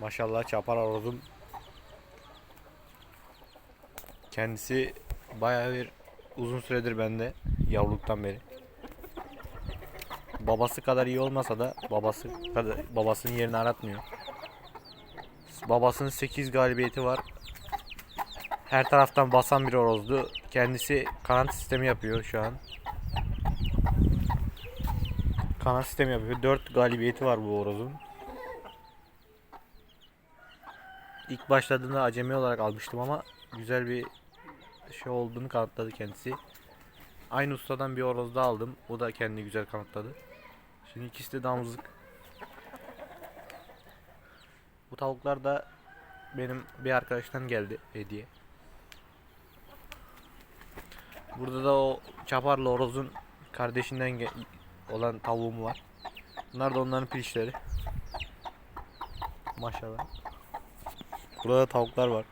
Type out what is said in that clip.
Maşallah çapar horozum. Kendisi bayağı bir uzun süredir bende yavruluktan beri. Babası kadar iyi olmasa da babası kadar babasının yerini aratmıyor. Babasının 8 galibiyeti var. Her taraftan basan bir horozdu. Kendisi kanat sistemi yapıyor şu an. Kanat sistemi yapıyor. 4 galibiyeti var bu horozun. İlk başladığında acemi olarak almıştım ama güzel bir şey olduğunu kanıtladı kendisi. Aynı ustadan bir horoz daha aldım. O da kendini güzel kanıtladı. Şimdi ikisi de damızlık. Bu tavuklar da benim bir arkadaştan geldi hediye. Burada da o çaparlı horozun kardeşinden olan tavuğum var. Bunlar da onların pilişleri. Maşallah. Burada da tavuklar var.